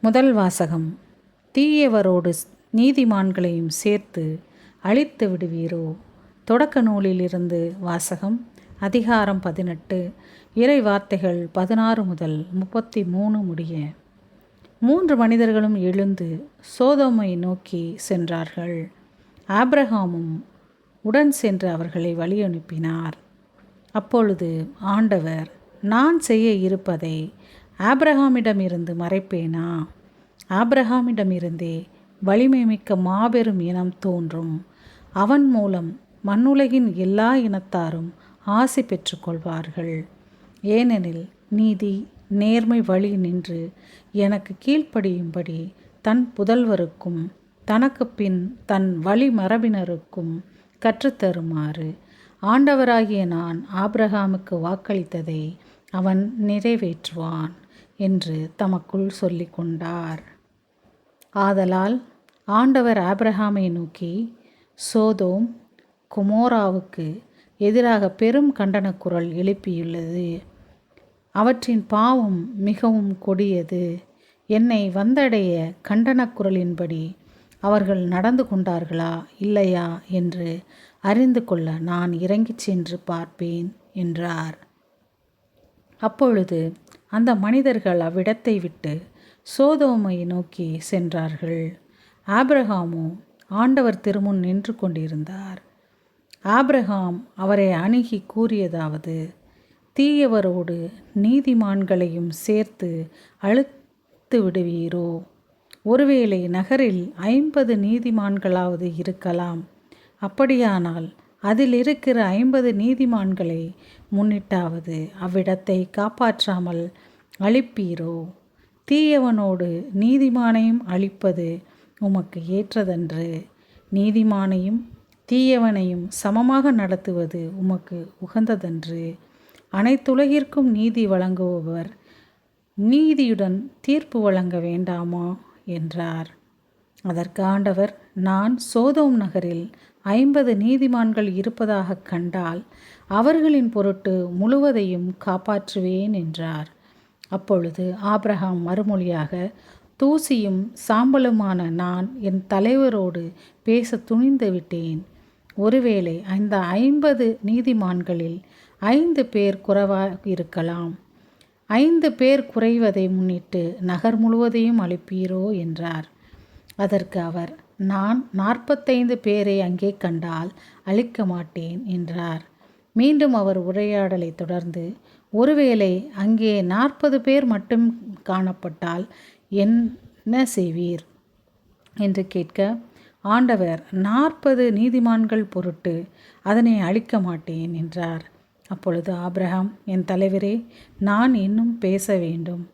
முதல் வாசகம். தீயவரோடு நீதிமான்களையும் சேர்த்து அழித்து விடுவீரோ? தொடக்க நூலிலிருந்து வாசகம் அதிகாரம் பதினெட்டு இறை வார்த்தைகள் பதினாறு முதல் முப்பத்தி மூணு முடிய. மூன்று மனிதர்களும் எழுந்து சோதோமை நோக்கி சென்றார்கள். ஆப்ரஹாமும் உடன் சென்று அவர்களை வழியனுப்பினார். அப்பொழுது ஆண்டவர் நான் செய்ய இருப்பதை ஆப்ரஹாமிடமிருந்து மறைப்பேனா? ஆப்ரஹாமிடமிருந்தே வலிமை மிக்க மாபெரும் இனம் தோன்றும். அவன் மூலம் மண்ணுலகின் எல்லா இனத்தாரும் ஆசை பெற்றுக்கொள்வார்கள். ஏனெனில் நீதி நேர்மை வழி நின்று எனக்கு கீழ்ப்படியும்படி தன் புதல்வருக்கும் தனக்கு பின் தன் வழி மரபினருக்கும் கற்றுத்தருமாறு ஆண்டவராகிய நான் ஆப்ரஹாமுக்கு வாக்களித்ததை அவன் நிறைவேற்றுவான். என்று தமக்குள் சொல்லி கொண்டார் ஆதலால் ஆண்டவர் ஆப்ரஹாமை நோக்கி சோதோம் குமோராவுக்கு எதிராக பெரும் கண்டன குரல் எழுப்பியுள்ளது. அவற்றின் பாவம் மிகவும் கொடியது. என்னை வந்தடைய கண்டன குரலின்படி அவர்கள் நடந்து கொண்டார்களா இல்லையா என்று அறிந்து கொள்ள நான் இறங்கிச் சென்று பார்ப்பேன் என்றார். அப்பொழுது அந்த மனிதர்கள் அவ்விடத்தை விட்டு சோதோமை நோக்கி சென்றார்கள். ஆப்ரஹாமோ ஆண்டவர் திருமுன் நின்று கொண்டிருந்தார். ஆப்ரஹாம் அவரை அணுகி கூறியதாவது தீயவரோடு நீதிமான்களையும் சேர்த்து அழுத்து விடுவீரோ? ஒருவேளை நகரில் ஐம்பது நீதிமான்களாவது இருக்கலாம். அப்படியானால் அதில் இருக்கிற ஐம்பது நீதிமான்களை முன்னிட்டாவது அவ்விடத்தை காப்பாற்றாமல் அழிப்பீரோ? தீயவனோடு நீதிமானையும் அழிப்பது உமக்கு ஏற்றதன்று. நீதிமானையும் தீயவனையும் சமமாக நடத்துவது உமக்கு உகந்ததன்று. அனைத்துலகிற்கும் நீதி வழங்குபவர் நீதியுடன் தீர்ப்பு வழங்க வேண்டாமா? என்றார். அதற்கு ஆண்டவர் நான் சோதோம் நகரில் ஐம்பது நீதிமான்கள் இருப்பதாக கண்டால் அவர்களின் பொருட்டு முழுவதையும் காப்பாற்றுவேன் என்றார். அப்பொழுது ஆப்ரஹாம் மறுமொழியாக தூசியும் சாம்பலுமான நான் என் தலைவரோடு பேச துணிந்து விட்டேன். ஒருவேளை அந்த ஐம்பது நீதிமான்களில் ஐந்து பேர் குறைவாக இருக்கலாம். ஐந்து பேர் குறைவதை முன்னிட்டு நகர் முழுவதையும் அளிப்பீரோ என்றார். அதற்கு அவர் நான் நாற்பத்தைந்து பேரை அங்கே கண்டால் அழிக்க மாட்டேன் என்றார். மீண்டும் அவர் உரையாடலை தொடர்ந்து ஒருவேளை அங்கே நாற்பது பேர் மட்டும் காணப்பட்டால் என்ன செய்வீர்? என்று கேட்க ஆண்டவர் நாற்பது நீதிமான்கள் பொருட்டு அதனை அழிக்க மாட்டேன் என்றார். அப்பொழுது ஆப்ரஹாம் என் தலைவரே நான் இன்னும் பேச வேண்டும்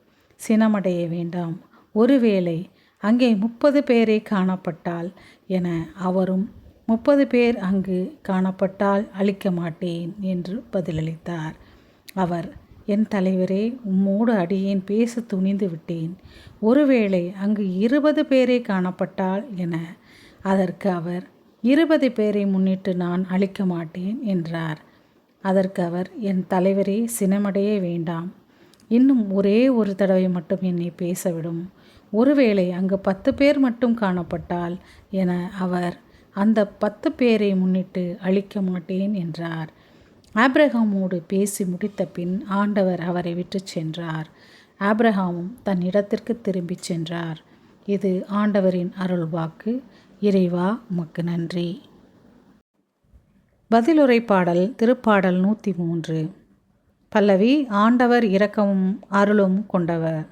சினமடைய வேண்டாம். ஒருவேளை அங்கே முப்பது பேரே காணப்பட்டால் என அவரும் முப்பது பேர் அங்கு காணப்பட்டால் அழிக்க மாட்டேன் என்று பதிலளித்தார். அவர் என் தலைவரே உம்மோடு அடியேன் பேச துணிந்து விட்டேன். ஒருவேளை அங்கு இருபது பேரே காணப்பட்டால் என அதற்கு அவர் இருபது பேரை முன்னிட்டு நான் அழிக்க மாட்டேன் என்றார். அதற்கு அவர் என் தலைவரே சினமடைய வேண்டாம். இன்னும் ஒரே ஒரு தடவை மட்டும் என்னை பேசவிடும். ஒருவேளை அங்கு பத்து பேர் மட்டும் காணப்பட்டால் என அவர் அந்த பத்து பேரை முன்னிட்டு அழிக்க மாட்டேன் என்றார். ஆப்ரஹாமோடு பேசி முடித்த பின் ஆண்டவர் அவரை விட்டு சென்றார். ஆப்ரஹாமும் தன் இடத்திற்கு திரும்பிச் சென்றார். இது ஆண்டவரின் அருள்வாக்கு. இறைவா உமக்கு நன்றி. பதிலுரை பாடல் திருப்பாடல் நூற்றி மூன்று. பல்லவி ஆண்டவர் இரக்கமும் அருளும் கொண்டவர்.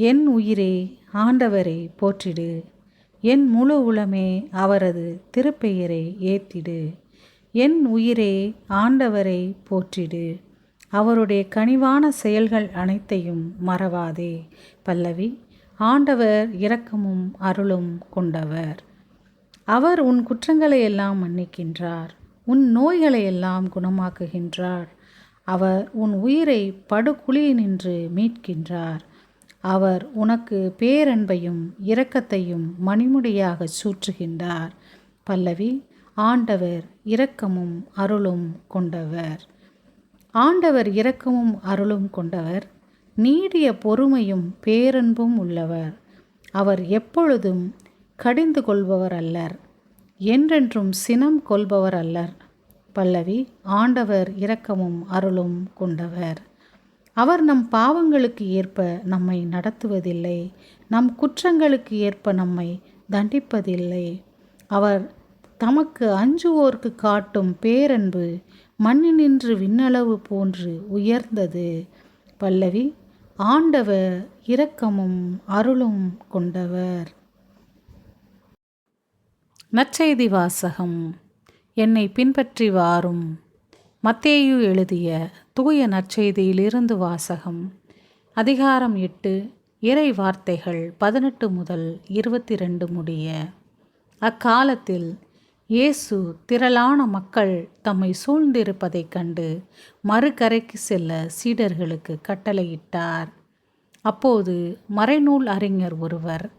என் உயிரே ஆண்டவரை போற்றிடு. என் முழு உளமே அவரது திருப்பெயரை ஏத்திடு. என் உயிரே ஆண்டவரை போற்றிடு. அவருடைய கனிவான செயல்கள் அனைத்தையும் மறவாதே. பல்லவி ஆண்டவர் இரக்கமும் அருளும் கொண்டவர். அவர் உன் குற்றங்களை எல்லாம் மன்னிக்கின்றார். உன் நோய்களை எல்லாம் குணமாக்குகின்றார். அவர் உன் உயிரை படுகுழியினின்று மீட்கின்றார். அவர் உனக்கு பேரன்பையும் இரக்கத்தையும் மணிமுடியாக சூற்றுகின்றார். பல்லவி ஆண்டவர் இரக்கமும் அருளும் கொண்டவர். ஆண்டவர் இரக்கமும் அருளும் கொண்டவர். நீடிய பொறுமையும் பேரன்பும் உள்ளவர். அவர் எப்பொழுதும் கடிந்து கொள்பவர் அல்லர். என்றென்றும் சினம் கொள்பவர் அல்லர். பல்லவி ஆண்டவர் இரக்கமும் அருளும் கொண்டவர். அவர் நம் பாவங்களுக்கு ஏற்ப நம்மை நடத்துவதில்லை. நம் குற்றங்களுக்கு ஏற்ப நம்மை தண்டிப்பதில்லை. அவர் தமக்கு அஞ்சுவோர்க்கு காட்டும் பேரன்பு மண்ணினின்று விண்ணளவு போன்று உயர்ந்தது. பல்லவி ஆண்டவர் இரக்கமும் அருளும் கொண்டவர். நற்செய்தி வாசகம். என்னை பின்பற்றி வாரும். மத்தேயு எழுதிய தூய நற்செய்தியிலிருந்து வாசகம். அதிகாரம் எட்டு இறை வார்த்தைகள் பதினெட்டு முதல் இருபத்தி ரெண்டு முடிய. அக்காலத்தில் இயேசு திரளான மக்கள் தம்மை சூழ்ந்திருப்பதைக் கண்டு மறுகரைக்கு செல்ல சீடர்களுக்கு கட்டளையிட்டார். அப்போது மறைநூல் அறிஞர் ஒருவர்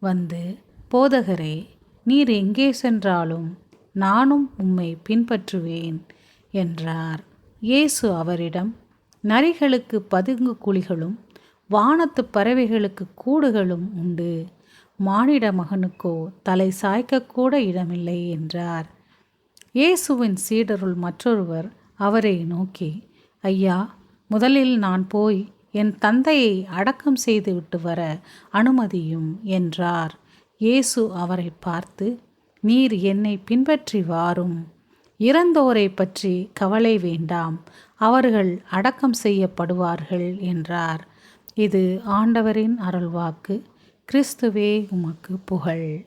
வந்து போதகரே நீர் எங்கே சென்றாலும் நானும் உம்மை பின்பற்றுவேன் என்றார். இயேசு அவரிடம் நரிகளுக்கு பதுங்கு குழிகளும் வானத்து பறவைகளுக்கு கூடுகளும் உண்டு. மானிட மகனுக்கோ தலை சாய்க்கக்கூட இடமில்லை என்றார். இயேசுவின் சீடருள் மற்றொருவர் அவரை நோக்கி ஐயா முதலில் நான் போய் என் தந்தையை அடக்கம் செய்துவிட்டு வர அனுமதியும் என்றார். இயேசு அவரை பார்த்து நீர் என்னை பின்பற்றி வாரும். இறந்தோரை பற்றி கவலை வேண்டாம். அவர்கள் அடக்கம் செய்யப்படுவார்கள் என்றார். இது ஆண்டவரின் அருள்வாக்கு. கிறிஸ்துவே உமக்கு புகழ்.